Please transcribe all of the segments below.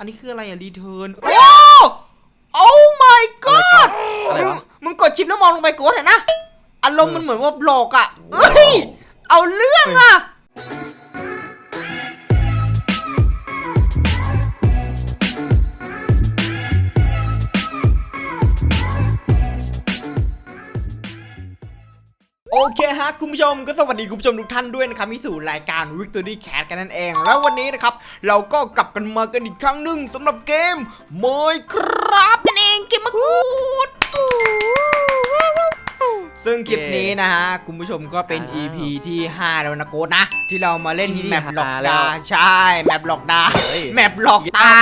อันนี้คืออะไรอะรีเทิร์นโอ้โอ้ my god อะไรมึงวะ มึงกดชิปแล้วมองลงไปโกดเห็นนะอารมณ์มันเหมือนว่าบล็อกอะเอ้ย เอาเรื่องอะ โอเคฮะคุณผู้ชมก็สวัสดีคุณผู้ชมทุกท่านด้วยนะครับที่สู่รายการ Victory Cat กันนั่นเอง แล้ววันนี้นะครับ เราก็กลับกันมากันอีกครั้งหนึ่งสำหรับเกม Minecraft นั่นเองเกมมะกรูดซึ่งคลิปนี้นะฮะ คุณผู้ชมก็เป็นอ้าว EP ที่ 5 แล้วนะโกดนะ ที่เรามาเล่นที่แมปหลอกห้าแล้ดาวใช่ แมปหลอกดาเฮ้ยแมปหลอกตา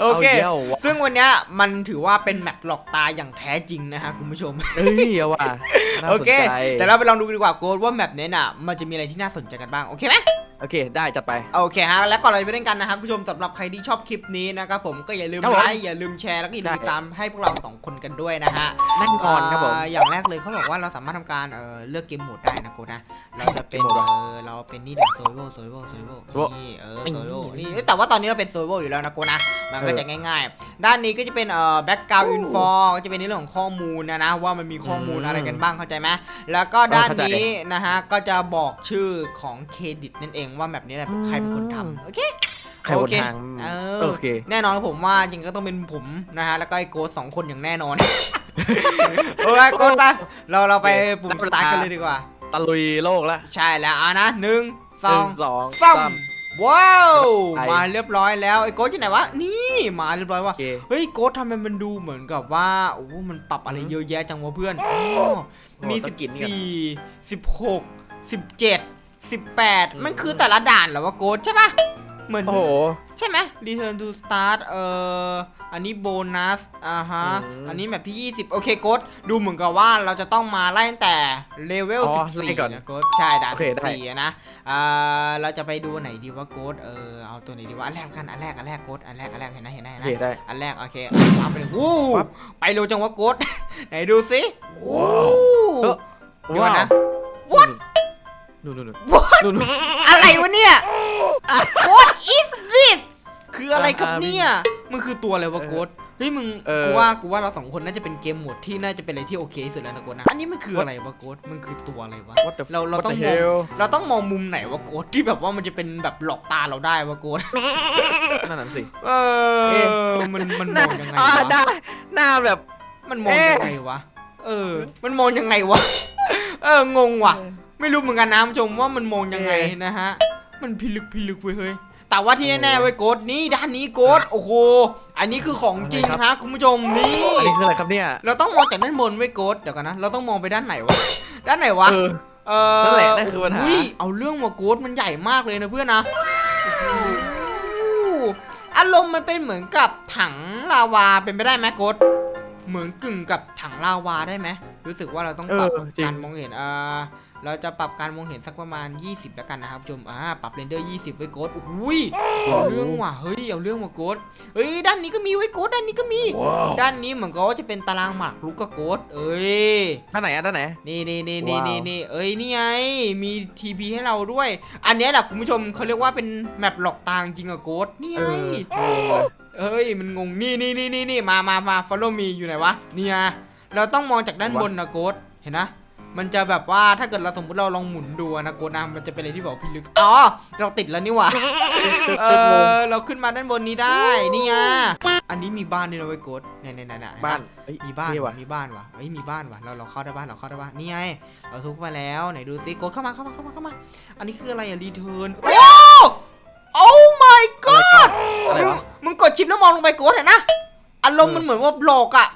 โอเค เอาเยี่ยววะ ซึ่งวันเนี้ยมันถือว่าเป็นแมปหลอกตาอย่างแท้จริงนะฮะคุณผู้ชม เอ้ยเอาว่ะน่าโอสนเค ใจแต่เราไปลองดูกันดีกว่าโกดว่าแมปเนี้ยน่ะ มันจะมีอะไรที่น่าสนใจกันบ้าง โอเคไหม โอเค ได้จัดไป โอเคฮะแล้วก่อนเราจะไปเล่นกันนะครับคุณผู้ชมสำหรับใครที่ชอบคลิปนี้นะครับผมก็อย่าลืมครับผมไลค์อย่าลืมแชร์แล้วก็อย่าลืมได้ ติดตามให้พวกเราสองคนกันด้วยนะฮะแน่นอนครับผมาอย่างแรกเลยเขาบอกว่าเราสามารถทำการเอ่อเลือกเกมโหมดได้นะโกดนะเราจะเป็นเกมโหมดเอเหรออเราเป็นนี่เดี๋ยวโซโล่โซโล่โซโล่ Survival นี่เออไอ้โซโล่นี่นี่เอ้ยแต่ว่าตอนนี้เราเป็นโซโล่อยู่แล้วนะโกดนะมันก็เออจะง่ายๆ ด้านนี้ก็จะเป็นเอ่อแบ็กกราวด์อินฟอก็จะเป็นในเรื่องของข้อมูลนะนะว่ามันมีข้อมูลอืมอะไรกันบ้างเข้าใจไหมแล้วก็ด้านเข้าใจ นี้นะฮะก็จะบอกชื่อของเครดิตนั่นเองว่าแบบนี้แหละใครเป็นคนทำโอเคใครบนโอเคทางเอโออเค แน่นอนครับผมว่าจริงๆก็ต้องเป็นผมนะฮะแล้วก็ไอ้โกสสองคนอย่างแน่นอนโอ้ยโกสไปเราเราไปปุ่มสตาร์ทกันเลยดีกว่า ตะลุยโลกละใช่แล้วอะนะหนึ่งสหอนึ่งงสองสามสามว้าวไปมาเรียบร้อยแล้วไอ้โกสที่ไหนวะนี่มาเรียบร้อยโอว่ะเคเฮ้ยโกสทำไมมันดูเหมือนกับว่าโอ้โหมันปรับอะไรเยอะแยะจังวะเพื่อนอ๋อมีโอ้สิบสกินนี่ก่อนสี่สิบหกสิบเจ็ด สิบแปดมันคือแต่ละด่านเหรอวะโกสใช่ปะเหมือน โอ้โห ใช่ไหม Return to Start เอ่อ อันนี้โบนัส อ่าฮะ อืมอันนี้แบบที่ 20 โอเคโกดดูเหมือนกับว่าเราจะต้องมาไล่ตั้งแต่เลเวล อ๋อไล่ก่อน14นะโกดใช่ด่านโอเคได้ 14อะนะอ่าเราจะไปดูไหนดีว่าโกดเออ เอาตัวไหนดีวะ อันแรกกัน อันแรก อันแรกโกดอันแรก อันแรก เห็นไหมเห็นไหมโอเห็นเคไหมได้ อันแรก โอเคเอาไปเลยวู้ปั๊บไปเร็วจังวะโกด ไหนดูสิวู้เออเดี๋ยวก่อนนะ What นู่นนู่นนู่น What นู่นนู่น อะไรวะเนี่ย What is this คืออะไรครับอ่าเนี่ย มันคือตัวอะไรวะเออโกดเฮ้ยมึงเออ กูว่ากูว่าเราสองคนน่าจะเป็นเกมโหมดที่น่าจะเป็นอะไรที่โอเคที่สุดแล้วนะโกดนะอันนี้มันคืออะไรวะโกดมันคือตัวอะไรวะ What the เราเรา What ต้อง the มอง hell เราต้องมองมุมไหนวะโกดที่แบบว่ามันจะเป็นแบบหลอกตาเราได้วะโกดนั่นน่ะสิ เอเอ๊ะอมันมันหมน้าองยังไงอ่าวะหน้าหน้าแบบ มันมองเอ๊ะยังไงวะเออ มันมองยังไงวะ เอองงว่ะ ไม่รู้เหมือนกันนะผู้ชมว่ามันมองยังไงเอ๊ะนะฮะ มันพิลึกพิลึกเว้ยเฮ้ยแต่ว่าที่แน่ๆเว้ยโกดนี่ด้านนี้โกดโอ้โหอันนี้คือของจริงอะไรครับฮะคุณผู้ชมนี่อันนี้คืออะไรครับเนี่ย เราต้องมองจากด้านบนเว้ยโกดเดี๋ยวกันนะเราต้องมองไปด้านไหนวะด้านไหนวะเออเออนั่นแหละนั่นคือปัญหายเอาเรื่องมาโกดมันใหญ่มากเลยนะเพื่อนนะโอ้โหอารมณ์มันเป็นเหมือนกับถังลาวาเป็นไปได้ไหมโกดเหมือนกึ่งกับถังลาวาได้ไหม รู้สึกว่าเราต้องปรับเออจริง การมองเห็นเออเราจะปรับการมองเห็นสักประมาณ 20 แล้วกันนะครับผู้ชมอ่าปรับเรนเดอร์ 20 ไว้โกดอุ้ยเอาเรื่องว่ะเฮ้ยเอาเรื่องว่ะโกดเฮ้ยด้านนี้ก็มีไว้โกดด้านนี้ก็มี ด้านนี้เหมือนกับว่าจะเป็นตารางหมากรุกกับโกดเอ้ย ด้านไหนอะด้านไหน นี่นี่นี่นี่ว้าว นี่นี่เอ้ยนี่ไงมีทีพีให้เราด้วย อันเนี้ยแหละคุณผู้ชมเขาเรียกว่าเป็นแมปหลอกตาจริงอะโกดนี่เอไงองงเลยเอ้ยมันงงนี่นี่นี่นี่นี่มามามา follow me อยู่ไหนวะเนี่ย เราต้องมองจากด้านบนนะโกดเห็นนะ มันจะแบบว่าถ้าเกิดเราสมมติเราลองหมุนดูอะนะโกดนะมันจะเป็นอะไรที่บอกพิลึกอ๋อเราติดแล้วนี่หว่าเออเราขึ้นมาด้านบนนี้ได้นี่ไงอันนี้มีบ้านด้วยนะเว้ยโกดเนี่ยเนี่ยเนี่ยเนี่ยเห็นปะบ้านเอ้ยมีบ้านนี่ว่ะว่ะมีบ้านว่ะเอ้ยมีบ้านว่ะเราเราเข้าได้บ้านเราเข้าได้บ้านนี่ไงเราทุบมาแล้วไหนดูซิกดเข้ามาเข้ามาเข้ามาเข้ามาอันนี้คืออะไรอะรีเทิร์นโอ้โอ้ my god อะไรมึงวะมึงกดชิปแล้วมองลงไปกดเห็นนะอารมณ์เออมันเหมือนว่าบล็อกอะ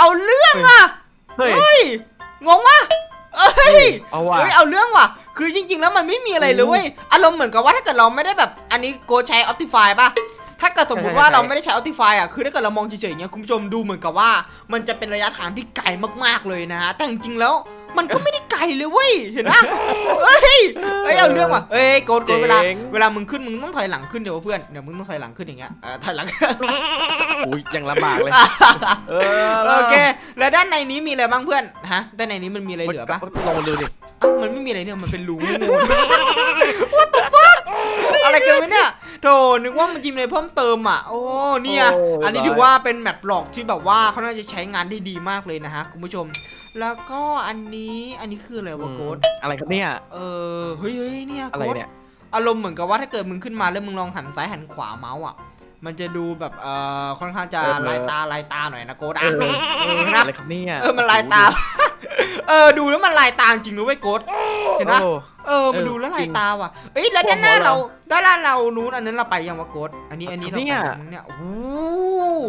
เอ้ยเอาเรื่องอะเฮ้ย เฮ้ย งงวะเอ้ย เอาว่ะ เฮ้ยเอาเรื่องว่ะ คือจริง ๆ แล้วมันไม่มีอะไรเลยเว้ย อารมณ์เหมือนกับว่าถ้าเกิดเราไม่ได้แบบ อันนี้โกใช้ Optify ป่ะ ถ้าเกิดสมมติว่าใช่ใช่ เราไม่ได้ใช้ Optify อะ คือถ้าเกิดเรามองเฉยๆอย่างเงี้ยคุณผู้ชมดูเหมือนกับว่า มันจะเป็นระยะทางที่ไกลมากๆเลยนะฮะ แต่จริงๆแล้ว มันก็ไม่ได้ไกลเลยเว้ย เห็นปะเฮ้ยเฮ้ยเอาเรื่องว่ะเฮ้ยโกดโกดเวลา เจ๋ง เวลามึงขึ้นมึงต้องถอยหลังขึ้นเดี๋ยวเพื่อน เดี๋ยวมึงต้องถอยหลังขึ้นอย่างเงี้ยเออถอยหลัง อุ้ยยังลำบากเลยเออโอเค แล้วด้านในนี้มีอะไรบ้างเพื่อน ฮะ ด้านในนี้มันมีอะไรเหลือปะลองมาดูดิอ้าวมันไม่มีอะไรเนี่ย มันเป็นรูงู What the fuck อะไรกันวะเนี่ยโธ่นึกว่ามันจิมเลยเพิ่มเติมอะ โอ้ เนี่ยโอ้อันนี้ร้ายถือว่าเป็นแมปหลอกที่แบบว่าเขาน่าจะใช้งานได้ดีมากเลยนะฮะคุณผู้ชม แล้วก็อันนี้อันนี้คืออะไรวะโกดอะไรครับเนี่ย เออเฮ้ยเฮ้ยเนี่ยอะไรโกดเนี่ย อารมณ์เหมือนกับว่าถ้าเกิดมึงขึ้นมาแล้วมึงลองหันซ้ายหันขวาเมาส์อะ มันจะดูแบบเอ่อค่อนข้างจะลายตาลายตาหน่อยนะโกดอะเออนะอะไรครับเนี่ยเออมันลายตา เออดูแล้วมันลายตาจริงนะเว้ยโกดเห็นปะโอ้ เออมันเออดูแล้วลาจยริงตาว่ะเอ้ยแล้วด้านหน้าหัวเราเราด้านหน้าเรานู้นอันนั้นเราไปยังวะโกดอันนี้อันนี้เราเนี่ยไปยังเนี่ยโอ้โห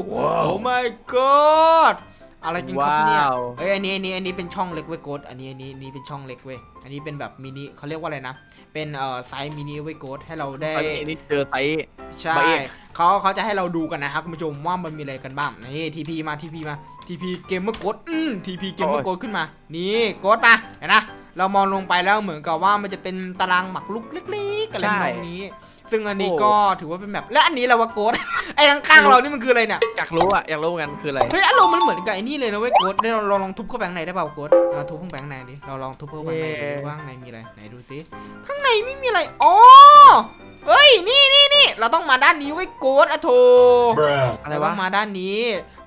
โอ้ my god อะไรจริงครับเนี่ยว้าว เอ้ยอันนี้อันนี้อันนี้เป็นช่องเล็กเว้ยโกดอันนี้อันนี้อันนี้เป็นช่องเล็กเว้ยอันนี้เป็นแบบมินิเขาเรียกว่าอะไรนะเป็นเอ่อไซส์มินิเว้ยโกดให้เราได้ไซส์นี้เจอไซส์ ใช่มาเองเขาเขาจะให้เราดูกันนะครับคุณผู้ชมว่ามันมีอะไรกันบ้างนี่ทีพีมาทีพีมาทีพีเกมเมอร์โกดอืมทีพีเกมเมอร์โกดขึ้นมา นี่โกดมาเห็นนะเรามองลงไปแล้วเหมือนกับว่ามันจะเป็นตารางหมักลุกเล็กๆอะไรแบบนี้ ซึ่งอันนี้ก็ถือว่าเป็นแบบและอันนี้เราว่าโกดไอ้ข้างๆเรานี่มันคืออะไรเนี่ยอยากรู้อะอยากรู้เหมือนกันคืออะไรเฮ้ยอารมณ์มันเหมือนกับไอ้นี่เลยนะเว้ยโกดเดี๋ยวเราเราลองทุบเข้าไปข้างในได้เปล่าโกดเราทุบเข้าไปข้างในดิเราลองทุบเข้าไปข้างในดูดิว่าข้างในมีอะไรไหนดูซิข้างในไม่มีอะไรอ๋อเฮ้ยนี่นี่นี่เราต้องมาด้านนี้ไว้ยโกดอะโถ Bruh. อะไรเราวะต้องมาด้านนี้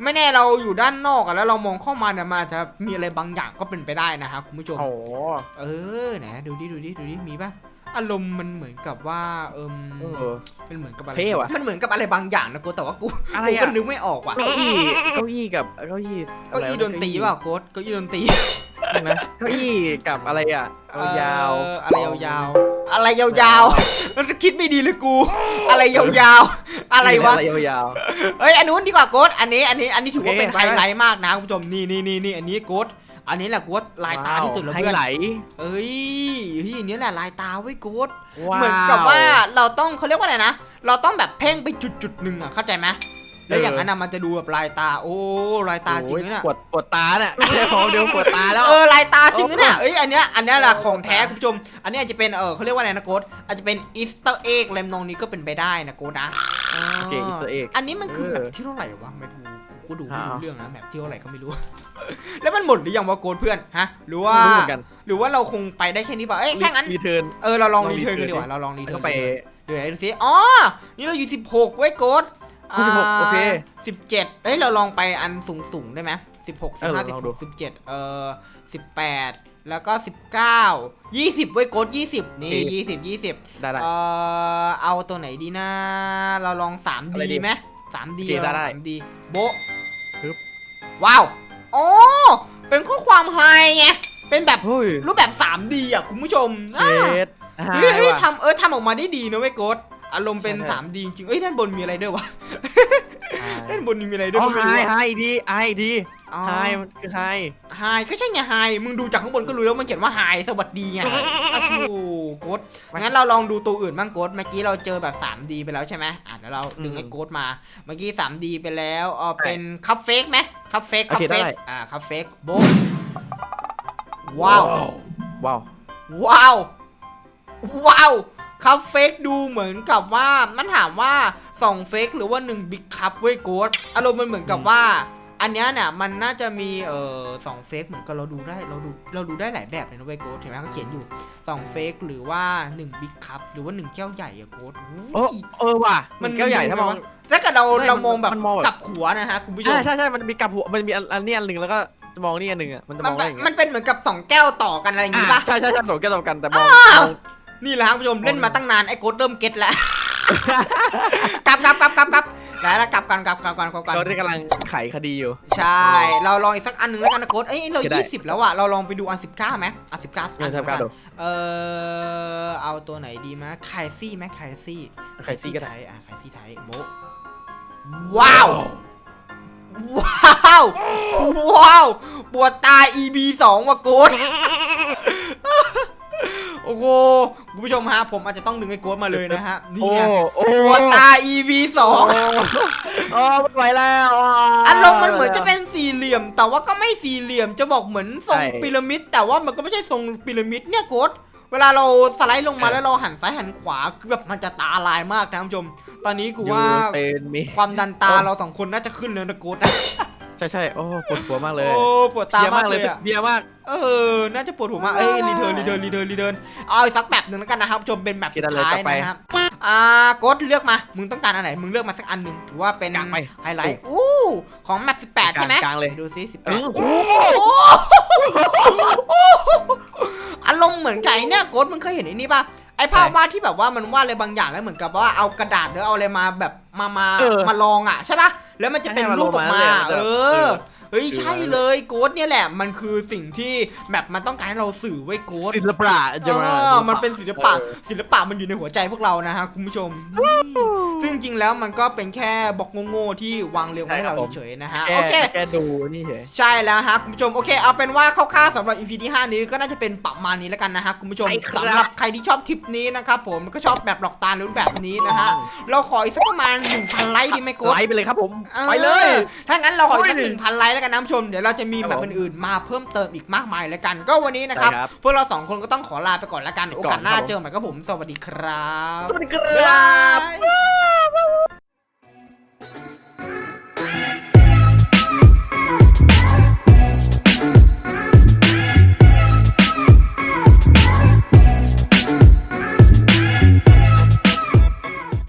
ไม่แน่เราอยู่ด้านนอกอะแล้วเรามองเข้ามาเนี่ยมันอาจจะมีอะไรบางอย่างก็เป็นไปได้นะครับคุณผู้ชมโอ้เออไหนดูดิดูดิดูดิมีปะ อารมณ์มันเหมือนกับว่าเอิมเออ มันเหมือนกับอะไรเท่ว่ะ มันเหมือนกับอะไรบางอย่างนะกูแต่ว่ากูอะไรกูอะก็นึกไม่ออกว่ะเก้าอี้เก้าอี้กับเก้าอี้เก้าอี้ดนตรีเปล่าโกดเก้าอี้ดนตรีนะเก้าอี้กับอะไรอะเอายาวเอออะไรยาวๆอะไรยาวๆแล้วคิดไม่ดีเลยกู อะไรยาวๆอะไรวะ อะไรยาว เอ้ยอันนู้นดีกว่าโกดอันนี้อันนี้อันนี้ถือว่าโอเคเป็นไป ไฮไลท์มากนะคุณผู้ชมนี่นี่นี่นี่อันนี้โกด อันนี้แหละกูว่าลายตาที่สุดแล้วให้เพื่อนไหลเอ้ยเฮ้ยอันนี้แหละลายตาไว้ยโกดว้าวเหมือนกับว่าเราต้องเขาเรียกว่าอะไรนะ เราต้องแบบเพ่งไปจุดจุดๆหนึ่งอะเข้าใจไหมแล้วอย่างนั้นอะมันจะดูแบบลายตา โอ้ลายตาจริงนะเนี่ยปวดปวดตาเนี่ยขอเดี๋ยวปวดตาแล้วเออลายตาจริงนะเนี่ยเอ้ยอันเนี้ยอันเนี้ยแหละของแท้คุณผู้ชม อันนี้อาจจะเป็นเออเขาเรียกว่าอะไรนะโกดอาจจะเป็นอีสเตอร์เอ็กเลมนองนี้ก็เป็นไปได้นะโกดนะโอเคอิสเอกอันนี้มันคือเออแบบที่เท่าไหร่วะไม่กู กูดูไม่รู้อ้าวเรื่องนะแบบที่เท่าไหร่ก็ไม่รู้ แล้วมันหมดหรือยังวะโกดเพื่อนฮะหรือว่าไม่รู้เหมือนกันหรือว่าเราคงไปได้แค่นี้เปล่าเอ้ยแค่งั้นมีเทิร์น เออเราลองลองรีเทิร์นกัน return ดีกว่าเราลองรีเทิก็ร์นไป เดี๋ยวไหนดูสิอ๋อนี่เราอยู่ 16 ไว้ยโกดอ๋อ16โอเคสิบเจ็ดเอ้ยเราลองไปอันสูงสูงๆได้ไหมสิบหกสิเอบอห้าลสิบองหดู กสิบเจ็ดเอ่อสิบแปดแล้วก็สิบเก้ายี่สิบไว้ยโกดยี่สิบนี่โอเคยี่สิบยี่สิบ ได้ได้ เอ่อเอาตัวไหนดีนะ เราลองสามอะไรดีดีไหมสามดีโอเคเราลอง ได้สามดีโบะ ปึ๊บว้าว โอ้ เป็นข้อความไฮไง เป็นแบบเฮ้ยรูปแบบ 3D อะคุณผู้ชมเชอ่าดเฮ้ยเฮ้ยว่ะ ทำเออทำออกมาได้ดีนะเว้ยโกดอารมณ์เป็นใช่ 3D จริงๆเอ้ยด้านบนมีอะไรด้วยวะด้านบนมีอะไรด้วยอ๋อก็ไฮไม่รู้ไฮอะดีไฮดีอ๋ อไฮมันคือไฮไฮก็ใช่ไงไฮมึงดูจากข้างบนก็รู้แล้วมันเขียนว่าไฮสวัสดีไงอ้าวโถูโกดงั้นเราลองดูตัวอื่นบ้างโกดเมื่อกี้เราเจอแบบ 3D ไปแล้วใช่ไหมอะเดี๋ยวเราดึงไอ้โกดมา เมื่อกี้ 3D ไปแล้วเออเป็นคัพเฟกไหมคัพเฟกคัพเฟกอ่าคัพเฟกโบะว้าว ว้าว ว้าว ว้าวคัพเฟกดูเหมือนกับว่ามันถามว่าสองเฟกหรือว่าหนึ่งบิ๊กคัพเว้ยโกดอารมณ์มันเหมือนกับว่า อันเนี้ยเนี่ยมันน่าจะมีเอ่อสองเฟกเหมือนกับเราดูได้เราดูเราดูได้หลายแบบเลยนะเว้ยโกดเห็นไหมเขาเขียนอยู่สองเฟกหรือว่าหนึ่งบิ๊กคัพหรือว่าหนึ่งแก้วใหญ่อะโกดเออเออว่ะมัมันนแก้วใหญ่ถ้ามอง ถ้าเกิดเราใช่เรามันมองแบบมันมองแบบ กลับหัวนะฮะคุณผู้ชมใช่ใช่ใช่มันมีกับหัวมันมีอันอันนี้อันหนึ่งแล้วก็จะมองนี่อันหนึ่งอะมันจะมมันองเป็ได้นอย่างเงี้มันเป็นเหมือนกับสองแก้วต่อกันอะไรอย่างงี้ยปะ ใช่ใช่ใช่ผมแก้วตรงกันแต่มองมอง นี่แหละครับคุณผู้ชมเล่นมาตั้งนานไอ้โกดเริ่มเก็ตแล้ว กลับกลับกลับกลับกลับได้แล้วกลับกันกลับกลับกันกลับกันเขาได้กำลังไขคดีอยู่ ใช่ เราลองอีกสักอันหนึ่งแล้วกันนะโกดเอ้ยเราโอเคได้ยี่สิบแล้วอะเราลองไปดูอันสิบเก้าไหมอันสิบเก้าเออทำการดูเออเอาตัวไหนดีมะไคซี่ไหมไคซี่ไขซี่ก็ได้ไทยอะไคซี่ไทยโบะว้าว ว้าว ว้าวปวดตา EB 2ว่ะโกด โอ้โหคุณผู้ชมฮะผมอาจจะต้องดึงไอ้โกดมาเลยนะฮะนี่โอ้ไงโอ้ปวดตา EB 2โอ้ไม่ไหวแล้วอารมณ์มันเหมือนจะเป็นสี่เหลี่ยม แต่ว่าก็ไม่สี่เหลี่ยมจะบอกเหมือนทรงใช่พีระมิด แต่ว่ามันก็ไม่ใช่ทรงพีระมิดเนี่ยโกดเวลาเราสไลด์ลงมาแล้วเราหันซ้ายหันขวาคือแบบมันจะตาลายมากนะคุณผู้ชม ตอนนี้กูว่าเป็นมี ความดันตาเราสองคนน่าจะขึ้นเลยนะโกดนะใช่ช่ใช่โอ้ปวดหัวมากเลยโอ้ปวดตาเบียร์ากกมามเลเลยยอะเบียร์มาก เออ น่าจะปวดหัวมากเอ้ยรีเทิร์นรีเทิร์นรีเทิร์นรีเทิร์นเอาอีกสักแบบหนึ่งแล้วกันนะครับผู้ชมเป็นแบบสุดท้ายนะครับอ่ากดเลือกมามึงต้องการอันไหนมึงเลือกมาสักอันหนึ่งถือว่าเป็นกลางไป ไฮไลท์อู้ของแมป18 ใช่ไหมกลางๆเลยไหนดูซิเออ18โอ้โหอารมณ์เหมือนไก่เนี่ยโกดมึงเคยเห็นไอ้นี่ป่ะไอ้ภาพวาดที่แบบว่ามันวาดอะไรบางอย่างแล้วเหมือนกับว่าเอากระดาษหรือเอาอะไรมาแบบมามาเออ มาลองอะใช่ป่ะ แล้วมันจะเป็นให้มันรูปออกมาลงมาเลยอะเอ เอออเฮ้ยคือใช่เลยโกดเนี่ยแหละมันคือสิ่งที่แบบมันต้องการให้เราสื่อไว้โกดศิลปะจะมาเออมันเป็นศิลปะเออศิลปะมันอยู่ในหัวใจพวกเรานะฮะคุณผู้ชม ซึ่งจริงๆแล้วมันก็เป็นแค่บล็อกโง่ๆที่วางเรียงไว้ให้เราเฉยๆนะฮะแค่โอเคแค่ดูนี่เฉยใช่แล้วฮะคุณผู้ชมโอเคเอาเป็นว่าคร่าวๆสำหรับ EP ที่5นี้ก็น่าจะเป็นประมาณนี้แล้วกันนะฮะคุณผู้ชมใช่ครับสำหรับใครที่ชอบคลิปนี้นะครับผมก็ชอบแบบหลอกตาหรือแบบนี้นะฮะเราขออีกสักประมาณ1,000ไลค์ดีไหมโกดไลฟ์ไปเลยครับผมออไปเลย ถ้างั้นเราขออีกสักโอ้ยหนึ่งพันไลค์แล้วกันนะคุณผู้ชมเดี๋ยวเราจะมีครับแบบผมอื่นๆมาเพิ่มเติมอีกมากมายแล้วกัน ก็วันนี้นะครับใช่ครับพวกเราสองคนก็ต้องขอลาไปก่อนแล้วกันไปโอก่อนกาสหน้าครับผมเจอใหม่ครับผมสวัสดีครับ สวัสดีคบ๊ายรับบาย